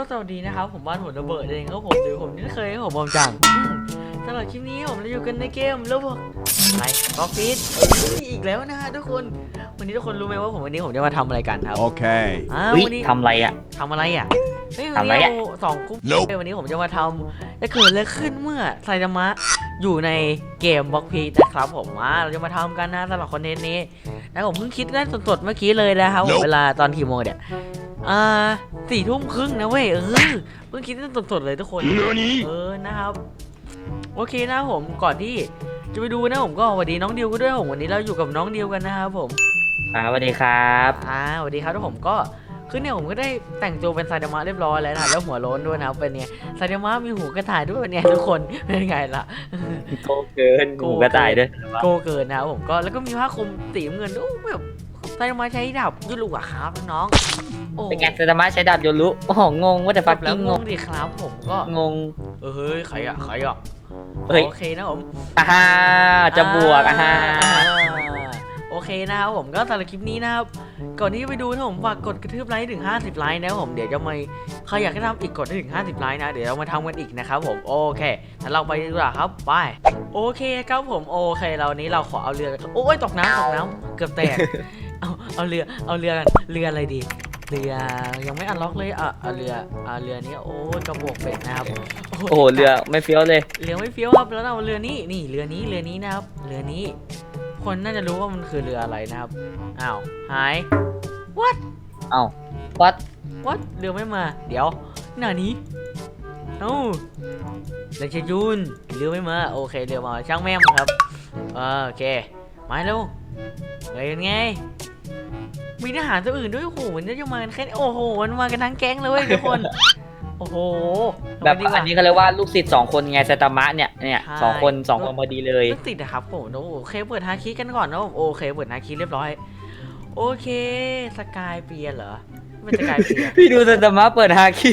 ลสวัสดีนะครับ ผมบ้านหัวระเบิดเองครับผมโดยผมที่เคยให้ผมบอมจังอืมสำหรับคลิปนี้ผมจะอยู่กันในเกมแล้วบอกอะไรบ็อกฟิตอีกแล้วนะฮะทุกคน วันนี้ทุกคนรู้ไหมว่าผมวันนี้ผมจะมาทำอะไรกันครับ Okay. อ่าอุ๊ยวันนี้ทำอะไรอะทำอะไรอะเฮ้ยวันทำอะไรนี้อะเราสองกุ๊ป Nope วันนี้ผมจะมาทำจะเกิดอะไรขึ้นเมื่อไซตามะอยู่ในเกมบ็อกพีนะครับผมอ่าเราจะมาทำกันนะสำหรับคอนเทนต์นี้นะผมเพิ่งคิดได้สดๆเมื่อกี้เลยนะครับผม Nope เวลาตอนกี่โมงเนี่ย อ่าสี่ทุ่มครึ่งนะเว้ยเออเพิ่งคิดได้สดๆเลยทุกคน Nani? เออนะครับโอเคนะผมก่อนที่จะไปดูนะผมก็สวัสดีน้องดิวก็ด้วยผมวันนี้เราอยู่กับน้องดิวกันนะครับผมอ่าสวัสดีครับอ่าสวัสดีครับทุกผมก็คือเนี่ยผมก็ได้แต่งตัวเป็นไซดามะเรียบร้อยแล้วนะแล้วหัวโล้นด้วยนะครับเป็นเนี่ยไซดามะมีหูกระต่ายด้วยเนี่ยทุกคนเป็นไงล่ะโกเกินโกหมูกระต่ายด้วยโกเกินนะครับผมก็แล้วก็มีผ้าคลุมสีน้ำเงินด้วยแบบ ไซดามะใช้ดาบยุลุอะครับน้องๆโอ้เป็นไงสตาร์มาใช้ดาบโยรุโอ้โหงงว่าแต่ฟักแล้วกิ้งงงงงดิครับผมก็งง เออเฮ้ยใครอะใครอะเฮ้ย โอเคนะผม อ่าฮ่าจะบวกอะฮ่า โอเคนะครับผมก็สำหรับคลิปนี้นะครับ ก่อนที่จะไปดูนะผมฝากกดกระทืบไลค์ถึง 50 ไลค์นะครับผมเดี๋ยวจะมาใครอยากให้ทำอีกกดให้ถึง 50 ไลค์นะ เดี๋ยวเรามาทำกันอีกนะครับผมโอเคงั้นเราไปดีกว่าครับไปโอเคครับผมโอเคเรานี้เราขอเอาเรือโอ้ยตกน้ำตกน้ำเกือบแตก เอาเอาเรือเอาเรือกันเรืออะไรดีเรือยังไม่อันล็อกเลยอะเอาเรืออะเรือนี้โอ้ยกระบอกเป็ดนะครับโอ้โหเรือไม่เฟี้ยวเลย เรือไม่เฟี้ยวครับแล้วเราเรือนี้นี่เรือนี้เรือนี้นะครับ เรือนี้ คนน่าจะรู้ว่ามันคือเรืออะไรนะครับอ้าวหายเอ้าวัดวัดเรือไม่มา เดี๋ยวหน้านี้เอ้าเลชยุนเรือไม่มาโอเคเรือมาช่างแม่มครับเออโอเคมาเร็วเฮ้ยเป็นไง มีทหารตัวอื่นด้วยโอ้โหมันจะมากันแค่นี้โอ้โหมันมากันทั้งแก๊งเลยเว้ยทุกคน โอ้โหแบบทำไมดีกว่า อันนี้เขาเรียกว่าลูกศิษย์สองคนไงสตาร์มาเนี่ยเนี่ยใช่ สองคนสองคนพอดีเลยรถติดนะครับผมโอเคเปิดฮาคิกันก่อนนะผมโอเคเปิดฮาคิเรียบร้อย โอเคสกายเปียร์เหรอไม่เป็นสกายเปียร์พี่ดูสตาร์มาเปิดฮาคิ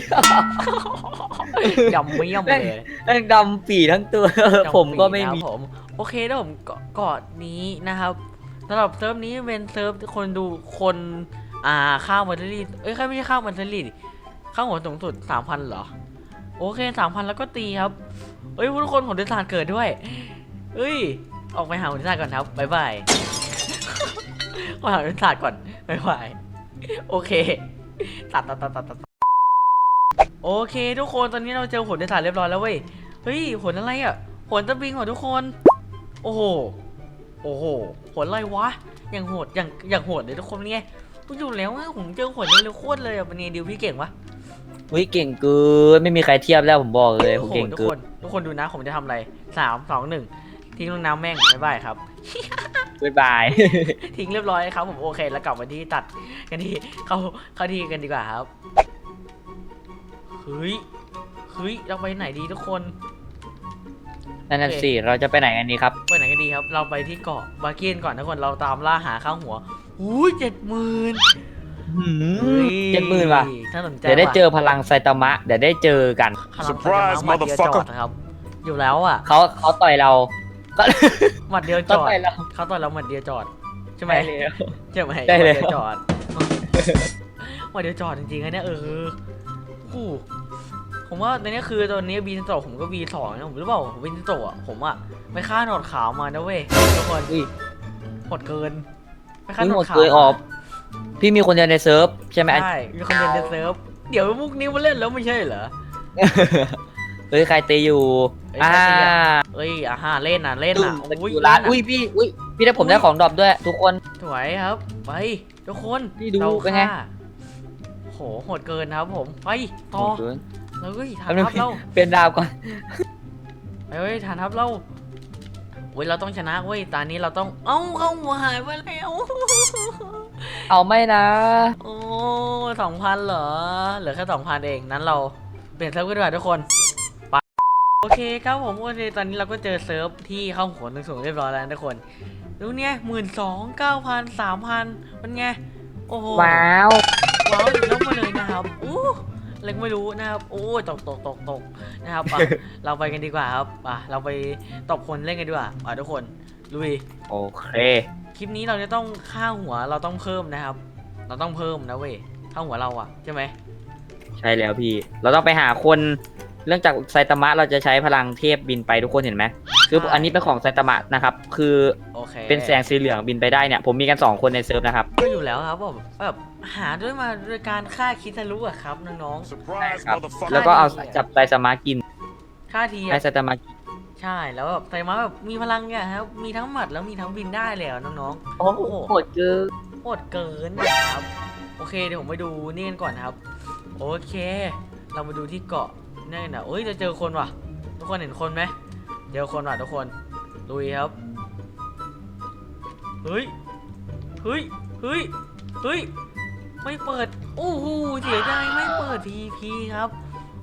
ยำไม่ยำเลยแม่งดำปีทั้งตัวจำผมก็ไม่ปีมีนะครับผม โอเคแล้วผมเกาะเกาะนี้นะครับ สำหรับเซิร์ฟนี้เป็นเซิร์ฟคนดูคนอ่าข้าวมันเทอรี่เอ้ยไม่ใช่ข้าวมันเทอรี่ข้าวหัวสูงสุดสามพันเหรอ โอเคสามพันแล้วก็ตีครับ เอ้ยทุกคนผลดิสานเกิดด้วยเอ้ย ออกไปหาดิสานก่อนครับบ๊ายบายออกไปหาดิสานก่อนบ๊ายบายโอเคตัดตัดตัดตัดตัดโอเค ทุกคนตอนนี้เราเจอผลดิสานเรียบร้อยแล้วเว้ยเฮ้ยผลอะไรอะผลตะบิงเหรอทุกคน โอ้โห อ้โหผลอะไรวะ อย่างโหด อย่างอย่างโหดเลยทุกคนเนี่ยกูอยู่แล้วไงผมเจอผลเร็วๆโคตรเลยอะเป็นไงดิวพี่เก่งวะเฮ้ยเก่งเกินไม่มีใครเทียบแล้วผมบอกเลยผโอ้มโหเก่งทุกเกิคนนทุกคนดูนะผมจะทำอะไรสามสองหนึ่งทิ้งลงน้ำแม่งบ๊ายบายครับบ๊ายบายทิ้งเรียบร้อยครับผมโอเค แล้วกลับมาที่ตัดกันที่เข้าเข้าที่กันดีกว่าครับเฮ้ยเฮ้ยเราไปไหนดีทุกคน นั่นน่ะสิเราจะไปไหนกันดีครับไปไหนกันดีครับ เราไปที่เกาะบาเกียนก่อนทุกคนเราตามล่าหาข้าวหัวอุ้ยเจ็ดหมื่นเจ็ดหมื่นว่ะน่าสนใจเดี๋ยวได้เจว่ะอพลังไซตามะ เดี๋ยวได้เจอกันพลัง Surprise หมัดเดียวจอ motherfucker ดนะครับ อยู่แล้วอะเขาเขาต่อยเรา ก็หมัดเดียวจเขาอดต่อยเราเขาต่อยเราหมัดเดียวจอดใช่ไหมได้แล้วใช่ไหมได้เลยหมัดเดียวจอดหมัดเดียวจอดจริงๆนะเนี่ยเออโอ้โห ผมว่าตอนนี้คือตอนนี้บีนโตผมก็บีสองนะผมหรือเปล่าบีนโตอะผมอะไปฆ่าหนวดขาวมานะเว้ยทุกคนอุ้ยหดเกินไปฆ่านี่หนหมวดดขาวเคยออก พี่มีคนเดียวในเซิร์ฟใช่ไหมใช่มีคนเรียนในเซิร์ฟเดี๋ยวมุกนี้มาเล่นแล้วไม่ใช่เหรอเฮ้ยใครตีอยู่เฮ้ยอ่าใครตีอะเอ้ยอะฮะเล่นน่ะเล่นตุ้น่ะมตะอุ้ยกี้ร้านเล่อุ้ยพี่อุ้ยพี่ได้ผมได้ของดรอปด้วย ทุกคนสวยครับไปทุกคนนี่ดูราเป็นไงฆ่าโหโหดเกินครับผมไปต่อแล้ว เฮ้ยฐานแป๊บนึงทัพเราเป็นดาวก่อนไปเฮ้ยฐานทัพเราเว้ยเราต้องชนะเว้ยตอนนี้เราต้อง เอ้าเข้าหัวหายไปแล้วเอาไม่นะ โอ้สองพันเหรอ เหลือแค่สองพันเอง นั้นเราเปลี่ยนเซิร์ฟกันดีกว่าทุกคนไปโอเคครับผมโอเคตอนนี้เราก็เจอเซิร์ฟที่เข้าหัวหนึ่งสูงเรียบร้อยแล้วนะทุกคน ดูเนี่ยหมื่นสองเก้าพันสามพันมันไง โอ้โห ว้าว ว้าวถึงลงมาเลยนะครับ อู้ เล็กไม่รู้นะครับโอ้ยตกตกตกตกนะครับอะ เราไปกันดีกว่าครับอะเราไปตบคนเล่นกันดีกว่าอะทุกคนลุยโอเค คลิปนี้เราจะต้องค่าหัวเราต้องเพิ่มนะครับ เราต้องเพิ่มนะเว้ยค่าหัวเราอะใช่ไหมใช่แล้วพี่ เราต้องไปหาคน เรื่องจากไซตามะเราจะใช้พลังเทพบินไปทุกคนเห็นไหมคืออันนี้เป็นของไซตามะนะครับ คือโอเคเป็นแสงสีเหลืองบินไปได้เนี่ย ผมมีกันสองคนในเซิร์ฟนะครับ ก็อยู่แล้วครับผมแบบหาด้วยมาโดยการฆ่าคิดทะลุอะครับน้อง Surprise, ครับ. motherfucker. แล้วก็เอาจับไซตามะกินๆฆ่าทีให้อะไซตามะกินใช่แล้วแบบไซมาแบบมีพลังเนี่ยครับมีทั้งหมัดแล้วมีทั้งบินได้เลยอะน้องโอ้โหโหดเกินๆโหดเกินนะครับ โอเคเดี๋ยวผมไปดูนี่กันก่อนนะครับ โอเค เรามาดูที่เกาะ นี่นะเอ้ยจะเจอคนว่ะ ทุกคนเห็นคนไหมเจอคนว่ะทุกคนลุยครับเฮ้ยเฮ้ยเฮ้ยเฮ้ยไม่เปิดโอ้โหเสียดายไม่เปิด PVP ครับ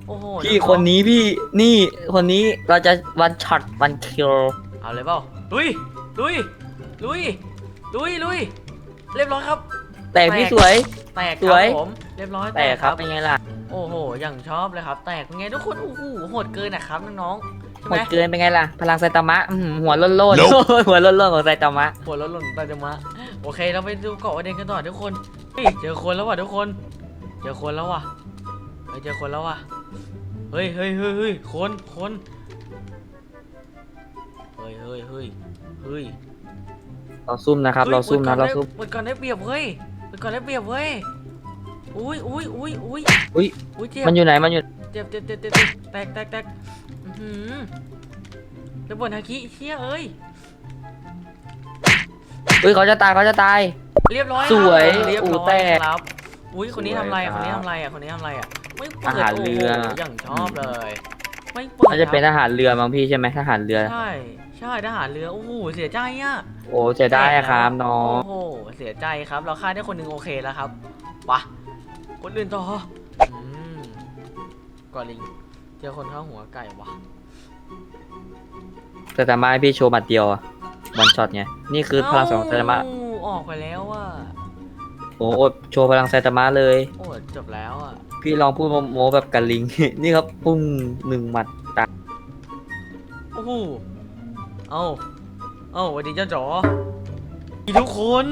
โอ้โหพี่องๆคนนี้พี่นี่คนนี้เราจะวันช็อตวันคิลเอาเลยเปล่าลุยลุยลุยลุยลุยเรียบร้อยครับ แต่พี่สวย แตกคสรัวบยผมเรียบร้อยแต่ครับเป็นไงล่ะ โอ้โห อย่างชอบเลยครับ แตกเป็นไงทุกคน โอ้โห โหดเกินนะครับน้องๆใช่โหไหมดเกินเป็นไงล่ะ พลังไซตามะอื้อหือหัวโล้นๆ Nope หัวโล้นๆของไซตามะ หัวรถหล่นตาจะมาโอเค เราไปดูเกาะประเด็นกันต่อทุกคนเฮ้ยเจอคนแล้วว่ะทุกคน เจอคนแล้วว่ะเฮ้ยเจอคนแล้วว่ะ เฮ้ยเฮ้ยเฮ้ยเฮ้ยคนคนเฮ้ยเฮ้ยเฮ้ยเฮ้ย เราซุ่มนะครับ เราซุ่มนะ เราซุ่มเปิดก่อนได้เปรียบเว้ยเปิดก่อนได้เปรียบเว้ย อุ้ยอุ้ยอุ้ยอุ้ยอุ๊ย อุ้ยเจ็บมันอยู่ไหนมันอยู่เจ็บเจ็บเจ็บเจ็บเจ็บแตกแตกแตกอือหือระเบิดฮาคิเชี่ยเอ้ยเฮ้ยเขาจะตายเขาจะตาย เรียบร้อยสวยครับเรียบอู่ร้อแตยกครับอุ้ยคนนี้สวยทำอะไรอะคครันบนี้ทำอะไรอะคนนี้ทำอะไรอะไม่เปิดอาหารเรือ โโหอย่างชอบเลย ไม่เปิดน่าจะเป็นคทรับหารเรือมั้งพี่ใช่ไหมทหารเรือ ใช่ใช่ทหารเรือโอ้โหเสียใจอะ โอ้เสียดายอะครับน้อง โอ้โห เสียใจครับ เราฆ่าได้คนหนึ่งโอเคแล้วครับไปะ คนอื่นต่ออืมกอลิง เจอคนเข้าหัวไก่วะไซตามะให้พี่โชว์หมัดเดียวอะวันช็อตไง นี่คือพลังของไซตามะเอ้ออกไปแล้วอะ โอ้โอดโชว์พลังไซตามะเลย โอ้จบแล้วอะ พี่ลองพูดโมๆแบบกันลิง นี่ครับปุ้งหนึ่งหมัดตายโอ้โห เอาเอาสวัสดีเจ้าจ๋อทุกคน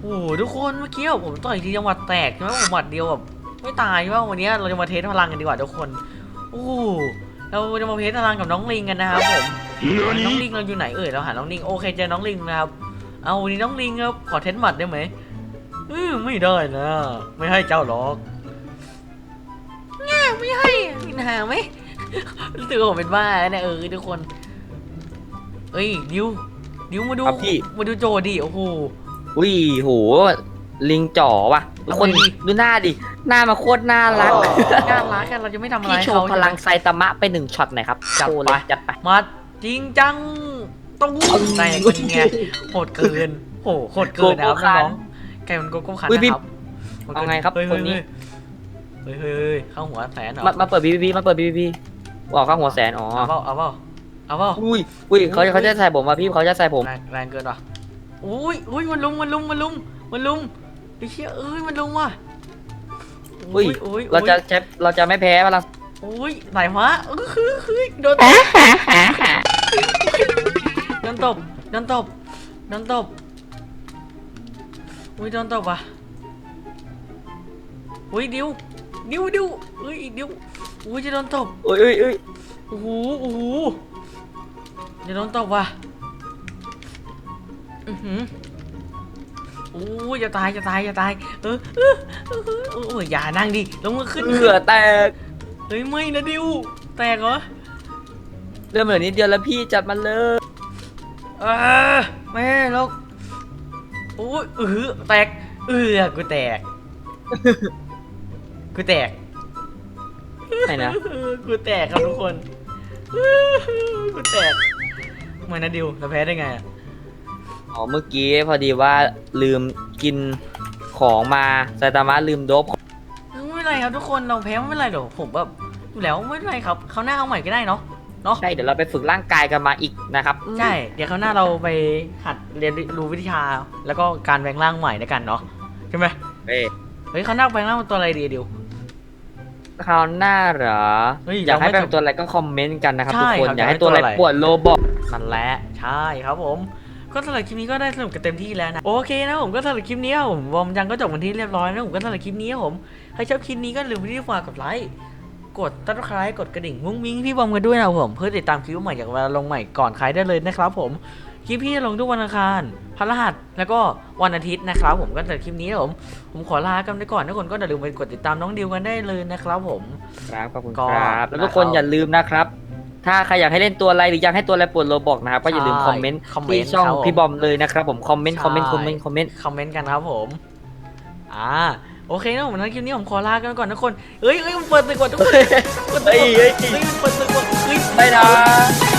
โอ้โหทุกคนเมื่อกี้ผมต่อยทีจังหวัดแตกใช่ไหมผมหมัดเดียวแบบไม่ตายใช่ไหมวันนี้เราจะมาเทสพลังกันดีกว่าทุกคนโอ้โหเราจะมาเทสพลังกับน้องลิงกันนะครับผมน้องลิงเราอยู่ไหนเอ่ยเราหาน้องลิงโอเคเจอน้องลิงนะครับเอาวันนี้น้องลิงครับขอเทสหมัดได้ไหมเออไม่ได้นะ ไม่ให้เจ้าหรอกเนี่ยไม่ให้มีหาไหมรู้สึกว่าผมเป็นบ้าแล้วเนี่ยเออทุกคน เอ้ยดิวดิวมาดูครับพี่มาดูโจดิโอ้โห อุ้ยโหลิงจ๋อว่ะแล้วคนทำไมดิดูหน้าดิ หน้ามาโคตรน่ารักน่ารักกันเราจะไม่ทำอะไรพี่โชเขาว์พลังไซตามะไปหนึ่งช็อตหน่อยครับจัดโชว์ไปเลยจัดไปมาจริงจังต้องแต่งเป็นไงโหดเกินโหโหดเกินนะครับน้องๆไก่มันโกโก้คันอุ้ยพี่นะครับโหดกิเอาไงครับเฮ้ยคนนี้เฮ้ยเฮ้ยเฮ้ยเข้าหัวแสนเหรอมามาเปิดบีบีมาเปิดบีบีบอกข้างหัวแสนอ๋อเอาเปล่าเอาเปล่าเอาเปล่าอุ้ยอุ้ยเขาเขาจะใส่ผมมาพี่เขาจะใส่ผมแรงแรงเกินว่ะ อุ้ยอุ้ยมันลุมมันลุมมันลุมมันลุมไอ้เชี่ยเอ้ยมันลุมว่ะอุ้ยอุ้ยเราจะใช้เราจะไม่แพ้พลังอุ้ยไหนวะเออคือคือโดนตบโดนตบโดนตบโดนตบอุ้ยโดนตบว่ะอุ้ยดิวดิวดิวเอ้ยดิวอุ้ยจะโดนตบอุ้ยอุ้ยอุ้ยโอ้โหโอ้โหจะโดนตบว่ะ อือหือโอ้ยจะตายจะตายจะตาย เออเออเออเออเออเอออย่านั่งดิลงมาขึ้นเอือแตกเฮ้ยไม่นะดิวแตกเหรอเริ่มเหลือนิดเดียวแล้วพี่จัดมันเลยเออแม่แล้วโอ้ยเออแตกเออกูแตกกูแตกไหนนะเออกูแตกครับทุกคนเออกูแตกทำไมนะดิวเราแพ้ได้ไงอะ อ๋อเมื่อกี้พอดีว่าลืมกินของมาไซตามะลืมโดบเออไม่เป็นไรครับทุกคนเราแพ้ไม่เป็นไรหรอกผมแบบอยู่แล้วไม่เป็นไรครับเขาวหน้าเอาใหม่ก็ได้เนาะใช่เดี๋ยวเราไปฝึกร่างกายกันมาอีกนะครับใช่เดี๋ยวเขาวหน้าเราไปหัดเรียนรู้วิชาแล้วก็การแปลงร่างใหม่ด้วยกันเนาะใช่ไหมเอ้ยเฮ้ยเขาวหน้าแปลงร่างเป็นตัวอะไรดีดิวคราวหน้าเหรอเฮ้ยอยากให้เราไม่เป็นตัวอะไรก็คอมเมนต์กันนะครับใช่ทุกคนครับอยากให้อยากให้ตัวอะไรตัวอะไร ปวดโลบอกนั่นแหละใช่ครับผม ก็สำหรับคลิปนี้ก็ได้สนุกกันเต็มที่แล้วนะโอเคนะผมก็สำหรับคลิปนี้ครับผมวอมยังก็จบวันที่เรียบร้อยนะผมก็สำหรับคลิปนี้ครับผมใครชอบคลิปนี้ก็อย่าลืมที่ฝากกดไลค์กดติดตามกดกระดิ่งมุ้งมิ้งพี่บอมกันด้วยนะครับผมเพื่อติดตามคลิปใหม่จากเวลาลงใหม่ก่อนใครได้เลยนะครับผมคลิปพี่จะลงทุกวันอังคารพฤหัสแล้วก็วันอาทิตย์นะครับผมก็สำหรับคลิปนี้ครับผมผมขอลากันไปก่อนทุกคนก็อย่าลืมไปกดติดตามน้องดิวกันได้เลยนะครับผม ครับขอบคุณก็ครับ แล้วทุกคนนะครับอย่าลืมนะครับ ถ้าใครอยากให้เล่นตัวอะไรหรืออยากให้ตัวอะไรปวดโลบอกนะครับก็อย่าลืมใช่คอมเมนต์คอมเมนต์ที่ช่องครับผม พี่บอมเลยนะครับผมคอมเมนต์ใช่คอมเมนต์คอมเมนต์คอมเมนต์คอมเมนต์คอมเมนต์กันครับผม อ่า โอเคนะผมนะคลิปนี้ผมขอลากันก่อนทุกคนเฮ้ยเฮ้ยมันเปิดตึกว่ะทุกคนเปิดตึกว่ะเฮ้ยเฮ้ยเฮ้ยมันเปิดตึกว่ะเฮ้ยไม่นะลาไปแล้ว